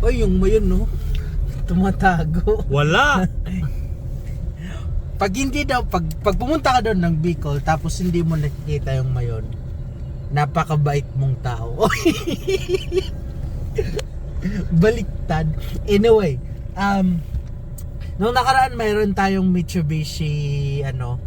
Oy, yung mayon no. Tumatago. Wala. Pag hindi daw, pag, pag pumunta ka doon ng Bicol, tapos hindi mo nakikita yung mayon, napakabait mong tao. Baliktad. Anyway, um, nung nakaraan mayroon tayong Mitsubishi, ano,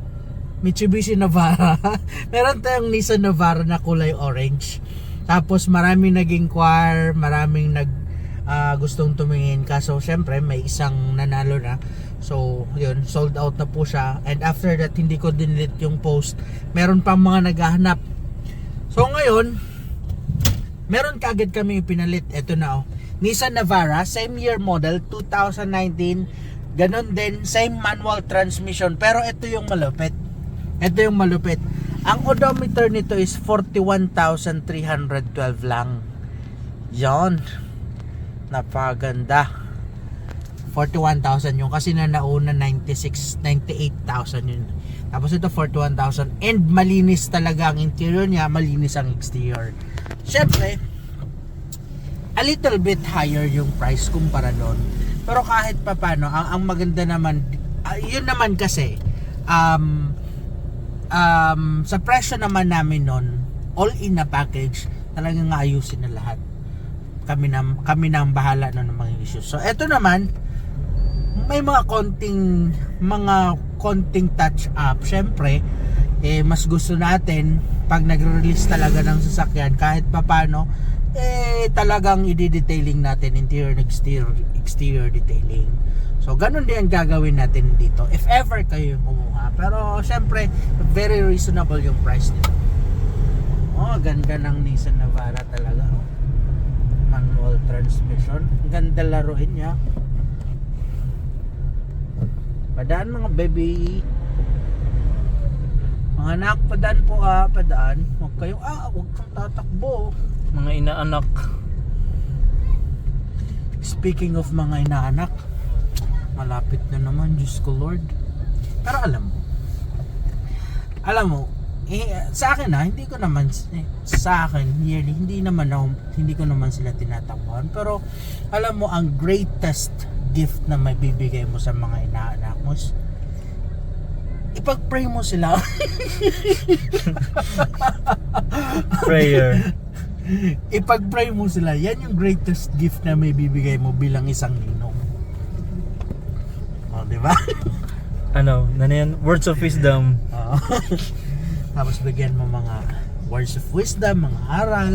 Mitsubishi Navara. meron tayong Nissan Navara na kulay orange. Tapos maraming naging choir, maraming nag ah, gustong tumingin kaso syempre may isang nanalo na. So, yun, sold out na po siya. And after that, hindi ko dinelete yung post. Meron pa mga naghahanap. So, ngayon, meron kagad kami pinalit. Ito na oh. Nissan Navara, same year model, 2019. Ganon din, same manual transmission. Pero ito yung malupit. Ito yung malupit. Ang odometer nito is 41,312 lang. Yon. Napaganda. 41,000 yung kasi na nauna 96 98,000 yun. Tapos ito 41,000 and malinis talaga ang interior niya, malinis ang exterior. Syempre, a little bit higher yung price kumpara doon. Pero kahit papano, ang, ang maganda naman, ah, yun naman kasi, um, um, sa presyo naman namin noon, all in na package, talagang ayusin na lahat. Kami na, kami na ang bahala na ng mga issues. So, eto naman, may mga konting mga konting touch up syempre eh mas gusto natin pag nagre-release talaga ng sasakyan kahit papano eh talagang i-detailing natin interior and exterior, exterior detailing so ganun din ang gagawin natin dito if ever kayo yung kumuha pero syempre very reasonable yung price nito oh ganda ng Nissan Navara talaga oh. Transmission ganda laruin niya Padaan mga baby. Mga anak, padaan po ah, padaan. Huwag kayong, ah, huwag kang tatakbo. Mga inaanak. Speaking of mga inaanak, malapit na naman, Diyos ko Lord. Pero alam mo, alam mo, eh, sa akin na, hindi ko naman, eh, sa akin, yearly, hindi naman ako, hindi ko naman sila tinatakbuhan. Pero, alam mo, ang greatest gift na may bibigay mo sa mga inaanak mo is, ipag-pray mo sila. Prayer. ipag-pray mo sila. Yan yung greatest gift na may bibigay mo bilang isang ninong. O, di ba? ano, ano yan? Words of wisdom. Oo. Tapos bigyan mo mga words of wisdom, mga aral.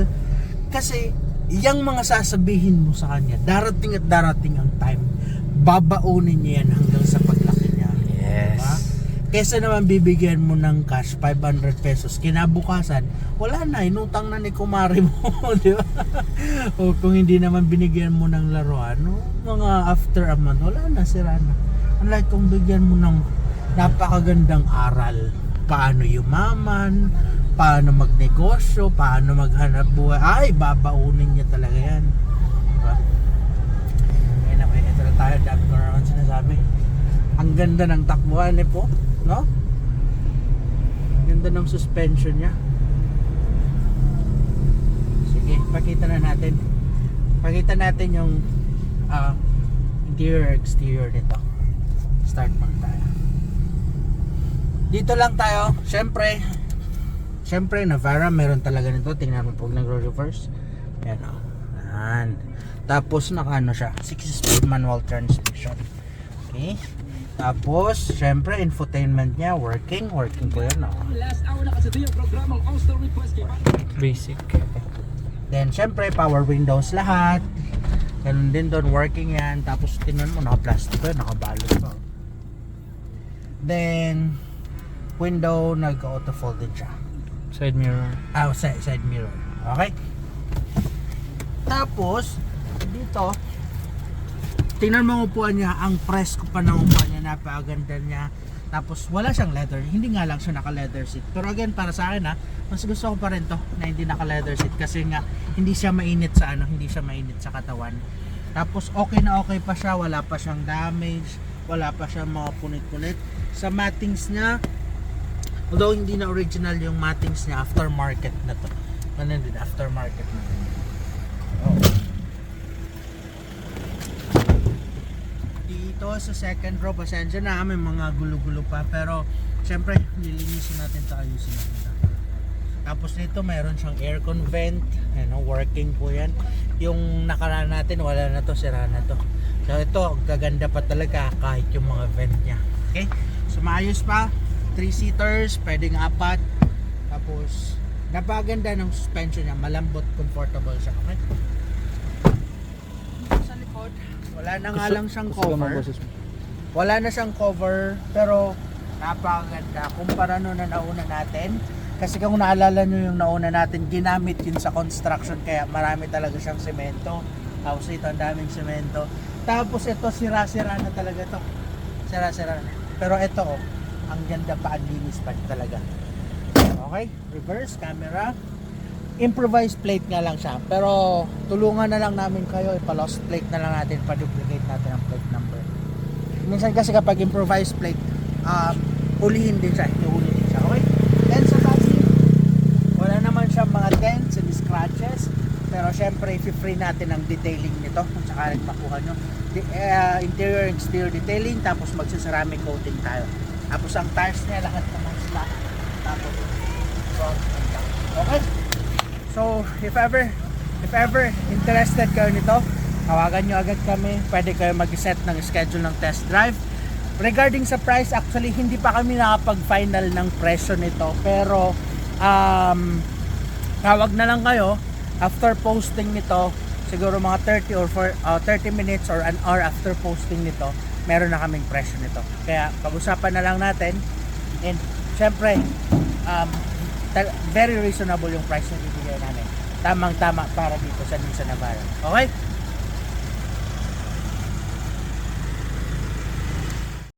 Kasi, yung mga sasabihin mo sa kanya, darating at darating ang time, babaunin niya yan hanggang sa paglaki niya. Yes. Diba? Kesa naman bibigyan mo ng cash 500 pesos kinabukasan, wala na, inutang na ni kumari mo, di ba? o kung hindi naman binigyan mo ng laruan, no, mga after a month, wala na, sira na. Unlike kung bigyan mo ng napakagandang aral, paano yumaman, paano magnegosyo, paano maghanap buhay, ay, babaunin niya talaga yan. Diba? Anyway, ito na tayo, dami ko na naman sinasabi. Ang ganda ng takbuhan eh po, no? Ganda ng suspension niya. Sige, pakita na natin. Pakita natin yung ah, interior exterior nito. Start muna tayo. Dito lang tayo. Siyempre, siyempre Navara meron talaga nito. Tingnan mo pag nagro-reverse. Yan o. Yan. Tapos naka ano siya, 6-speed manual transmission. Okay. Tapos, syempre, infotainment niya, working, working po yun, oh. Last hour na kasi yung programang All-Star Request kay Basic. Then, syempre, power windows lahat. Ganun din doon, working yan. Tapos, tinan mo, naka-plastic ko, nakabalot pa. Then, window, nag-auto fold din siya. Side mirror. Ah, side, side mirror. Okay? Tapos, dito, tingnan mo ang upuan niya, ang presko pa ng upuan niya, napakaganda niya. Tapos, wala siyang leather. Hindi nga lang siya naka-leather seat. Pero again, para sa akin ha, mas gusto ko pa rin to na hindi naka-leather seat kasi nga, hindi siya mainit sa ano, hindi siya mainit sa katawan. Tapos, okay na okay pa siya, wala pa siyang damage, wala pa siyang mga punit-punit. Sa mattings niya, although hindi na original yung mattings niya, aftermarket na to. Ano din, aftermarket na. Oh. Dito sa second row, pasensya na, may mga gulo-gulo pa. Pero, syempre, nilinisin natin ito, ayusin natin. Tapos dito, mayroon siyang aircon vent. Ano, working po yan. Yung nakaraan natin, wala na to, sira na to. So ito, gaganda pa talaga kahit yung mga vent niya. Okay? So maayos pa. 3 seaters, pwedeng apat. Tapos, napaganda ng suspension niya. Malambot, comfortable siya. Okay? Sa likod, wala na nga lang siyang cover. Wala na siyang cover, pero napakaganda. Kumpara nung na nauna natin, kasi kung naalala nyo yung nauna natin, ginamit yun sa construction, kaya marami talaga siyang semento. Tapos ito, ang daming semento. Tapos ito, sira-sira na talaga to. Sira-sira na. Pero ito, oh, ang ganda pa, ang linis pa talaga. Okay, reverse camera. Improvised plate nga lang siya. Pero tulungan na lang namin kayo, ipa-lost plate na lang natin, pa-duplicate natin ang plate number. Minsan kasi kapag improvised plate, um, hulihin din siya, iuhuli din siya. Okay? Then sa body, wala naman siya mga dents and scratches. Pero syempre, i-free natin ang detailing nito kung sakaling makuha nyo. Di, eh, interior and exterior detailing, tapos magsaceramic coating tayo. Tapos ang tires niya, lahat naman sila. Tapos. Okay? So, if ever, if ever interested kayo nito, tawagan nyo agad kami. Pwede kayo mag-set ng schedule ng test drive. Regarding sa price, actually, hindi pa kami nakapag-final ng presyo nito. Pero, um, tawag na lang kayo after posting nito siguro mga 30 or for, uh, 30 minutes or an hour after posting nito meron na kaming presyo nito. Kaya pag-usapan na lang natin. And syempre um, very reasonable yung price na bibigay namin. Tamang tama para dito sa Nissan Navara. Okay